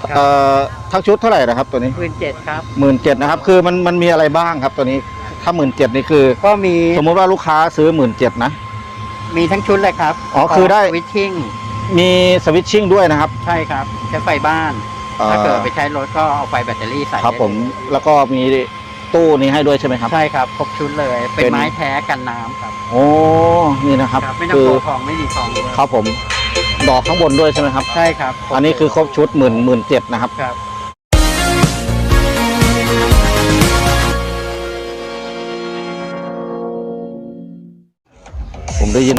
ครับเอ่อทั้งชุดเท่าไหร่นะครับตัวนี้หมื่นเจ็ดครับ หมื่นเจ็ดนะครับ คือมันมันมีอะไรบ้างครับตัวนี้ ถ้าหมื่นเจ็ดนี่คือ ก็มีสมมุติว่าลูกค้าซื้อหมื่นเจ็ดนะ มีทั้งชุดเลยครับอ๋อคือได้ วิชิ่งมีสวิตชิ่งด้วยนะครับ ใช่ครับ ใช้ไฟบ้านอ่าถ้าเกิดไปใช้รถก็เอาไฟแบตเตอรี่ใส่ครับได้ผมเลยแล้วก็มีตู้นี้ให้ด้วยใช่ไหมครับ ใช่ครับ ครบชุดเลย เป็นเป็น ไม้แท้กันน้ำครับโอ้นี่นะครับ ครับ ไม่ต้องคืโกของไม่มีของด้วยครับผม ดอกข้างบนด้วยใช่ไหมครับ ใช่ครับอันนี้คือครบชุดหมื่นหมื่นเจ็ดนะครับ ครับ ผมได้ยิน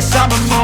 like this, I'm immortal.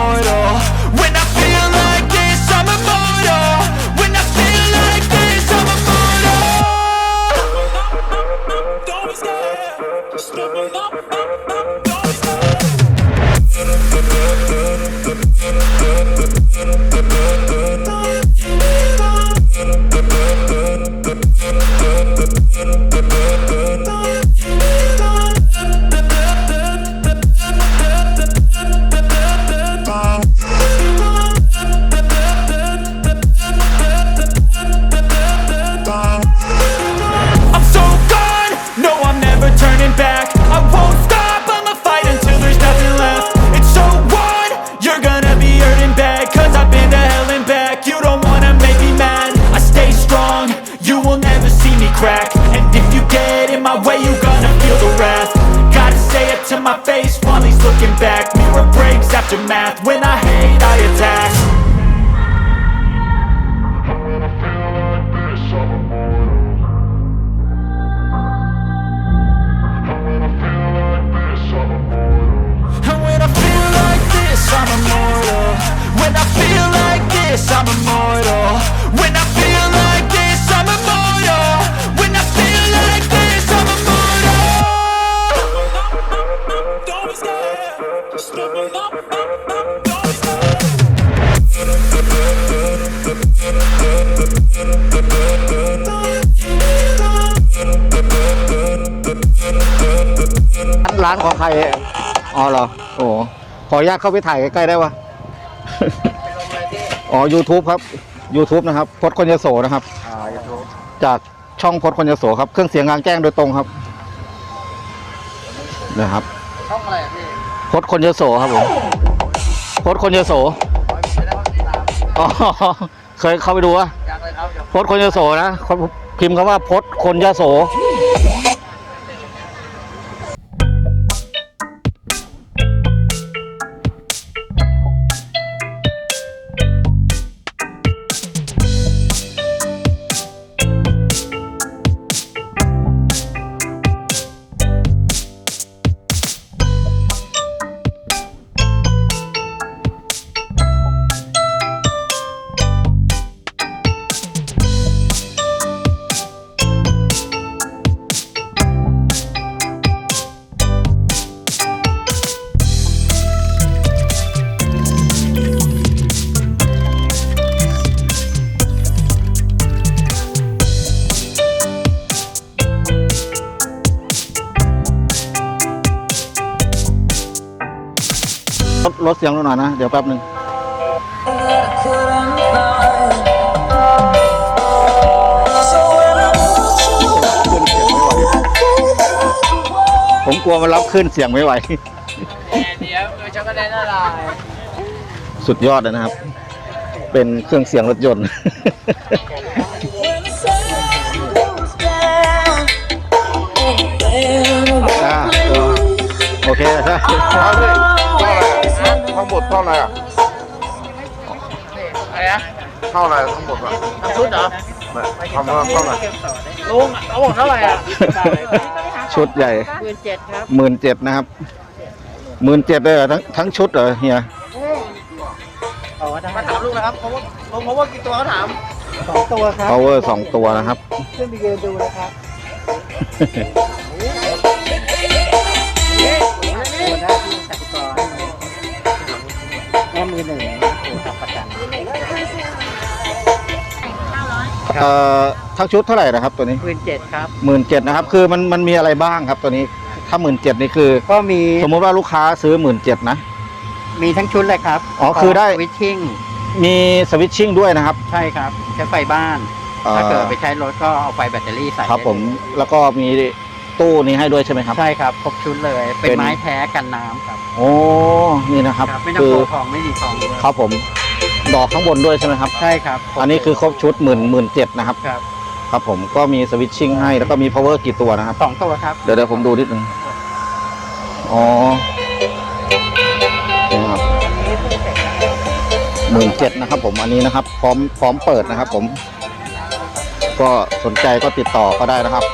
This, I'm immortal. When I feel like this, I'm immortal. When I feel like this, I'm immortal. Don't be scared. Just open up, up, up. Don't be scared. ร้านของใคร อ๋อเหรอ โอ้ขออนุญาตเข้าไปถ่ายใกล้ๆได้ปะ อ๋อ YouTube ครับ YouTube นะครับพดคนยโสนะครับ อ่ายูทูบจากช่องพดคนยโสครับ เครื่องเสียงกลางแจ้งโดยตรงครับนะครับช่องอะไรอะพี่พดคนยโสครับผมพดคนยโสอ๋อเคยเข้าไปดูวะอยากเลยครับอยากพดคนยโสนะเขาพิมพ์คำว่าพดคนยโส ลดลดเสียงลงหน่อยนะ เดี๋ยวแป๊บหนึ่งผมกลัวมันรับขึ้นเสียงไม่ไหวเดี๋ยวคือช็อกโกแลตละลายสุดยอดเลยนะครับ เป็นเครื่องเสียงรถยนต์อ่าเออโอเคใช่เอาดิเท่าไหร่ทั้งหมดเท่าไหร่อะอะไรนะเท่าไหร่ทั้งหมดอะน้ำชุดเหรอทำมาเท่าไหร่ลุงเขาบอกเท่าไหร่อะชุดใหญ่หมื่นเจ็ดครับหมื่นเจ็ดนะครับหมื่นเจ็ดเลยเหรอทั้งทั้งชุดเหรอเฮียมาถามลุงนะครับเขาว่าลุงเขาว่ากี่ตัวเขาถามสองตัวครับ power สองตัวนะครับขึ้นไปยืนดูนะครับ แม่มือหนึ่งโอ้ทำประกันเอ่อทั้งชุดเท่าไหร่นะครับตัวนี้หมื่นเจ็ดครับ หมื่นเจ็ดนะครับ คือมันมันมีอะไรบ้างครับตัวนี้ ถ้าหมื่นเจ็ดนี่คือ ก็มีสมมุติว่าลูกค้าซื้อหมื่นเจ็ดนะ มีทั้งชุดเลยครับอ๋อคือได้ วิชชิ่งมีสวิตชิ่งด้วยนะครับ ใช่ครับใช้ไฟบ้านอ่อถ้าเกิดไปใช้รถก็เอาไฟแบตเตอรี่ใส่ครับได้ผมเลยแล้วก็มี ตู้นี้ให้ด้วยใช่ไหมครับ ใช่ครับครบชุดเลย เป็นเป็น ไม้แท้กันน้ำครับโอ้นี่นะครับครับ ไม่ต้องคืโกทองไม่มีทองด้วยครับผมดอกข้างบนด้วยใช่ไหมครับ ใช่ครับอันนี้คือครบชุดหมื่นหมื่นเจ็ดนะครับ ครับครับผมก็มีสวิตชิ่งให้แล้วก็มี power กี่ตัวนะครับ สองตัวครับ เดี๋ยวเดี๋ยวผมดูนิดนึง อ๋อนี่นะครับหมื่นเจ็ดนะครับผม อันนี้นะครับ พร้อมพร้อมเปิดนะครับผม ก็สนใจก็ติดต่อก็ได้นะครับ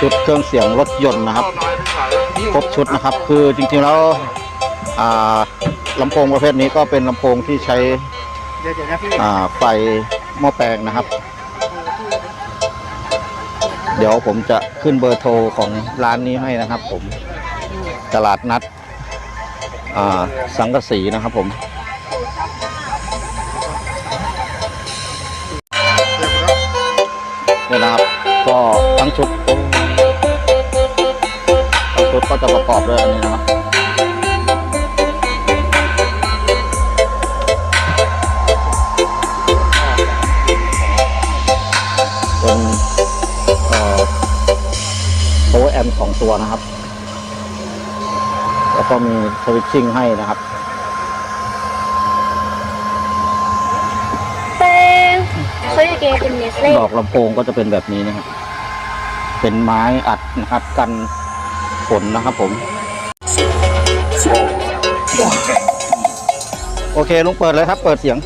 ชุดเครื่องเสียงรถยนต์นะครับ ครบชุดนะครับ คือจริงๆแล้วลำโพงประเภทนี้ก็เป็นลำโพงที่ใช้ไฟหม้อแปลงนะครับ เดี๋ยวผมจะขึ้นเบอร์โทรของร้านนี้ให้นะครับ ผมตลาดนัดสังกะสีนะครับผมเนี่ยนะครับ ก็ทั้งชุด ชุดก็จะประกอบด้วยอันนี้นะครับเป็นเอ่อ power amp สองตัวนะครับ แล้วก็มีสวิตชิ่งให้นะครับเป็นเขาจะเกมเป็นเนสเล่ดอกลำโพงก็จะเป็นแบบนี้นะครับ เป็นไม้อัดอัดกัน ฝนนะครับผม โอเคลุงเปิดเลยครับ เปิดเสียง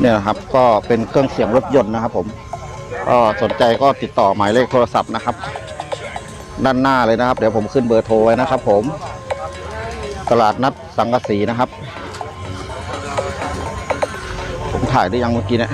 เนี่ยครับก็เป็นเครื่องเสียงรถยนต์นะครับ ผมก็สนใจก็ติดต่อหมายเลขโทรศัพท์นะครับ ด้านหน้าเลยนะครับ เดี๋ยวผมขึ้นเบอร์โทรไว้นะครับ ผมตลาดนัดสังกะสีนะครับ ผมถ่ายได้ยังเมื่อกี้เนี่ย